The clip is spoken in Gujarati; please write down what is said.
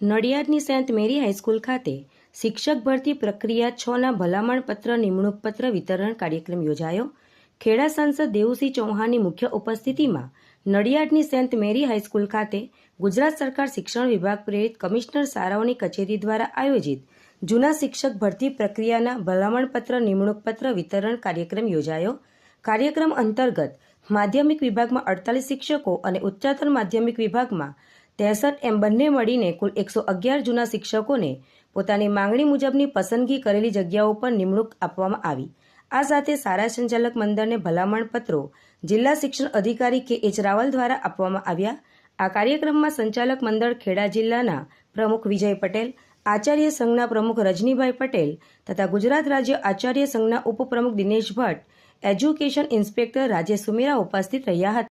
નડિયાદની સેન્ટ મેરી હાઈસ્કૂલ ખાતે શિક્ષક ભરતી પ્રક્રિયા છના ભલામણ પત્ર, નિમણૂક પત્ર, વિતરણ કાર્યક્રમ યોજાયો. ખેડા સાંસદ દેવુસિંહ ચૌહાણની મુખ્ય ઉપસ્થિતિમાં નડિયાદની સેન્ટ મેરી હાઈસ્કૂલ ખાતે ગુજરાત સરકાર શિક્ષણ વિભાગ પ્રેરિત કમિશનર સારાઓની કચેરી દ્વારા આયોજિત જૂના શિક્ષક ભરતી પ્રક્રિયાના ભલામણ પત્ર, નિમણૂક પત્ર, વિતરણ કાર્યક્રમ યોજાયો. કાર્યક્રમ અંતર્ગત માધ્યમિક વિભાગમાં અડતાલીસ શિક્ષકો અને ઉચ્ચતર માધ્યમિક વિભાગમાં ત્રેસઠ એમ બંને મળીને કુલ એકસો અગિયાર જૂના શિક્ષકોને પોતાની માંગણી મુજબની પસંદગી કરેલી જગ્યાઓ પર નિમણૂક આપવામાં આવી. આ સાથે શાળા સંચાલક મંડળને ભલામણ પત્રો જિલ્લા શિક્ષણ અધિકારી કે એચ રાવલ દ્વારા આપવામાં આવ્યા. આ કાર્યક્રમમાં સંચાલક મંડળ ખેડા જિલ્લાના પ્રમુખ વિજય પટેલ, આચાર્ય સંઘના પ્રમુખ રજનીભાઈ પટેલ તથા ગુજરાત રાજ્ય આચાર્ય સંઘના ઉપપ્રમુખ દિનેશ ભટ્ટ, એજ્યુકેશન ઇન્સ્પેક્ટર રાજેશ સુમેરા ઉપસ્થિત રહ્યા હતા.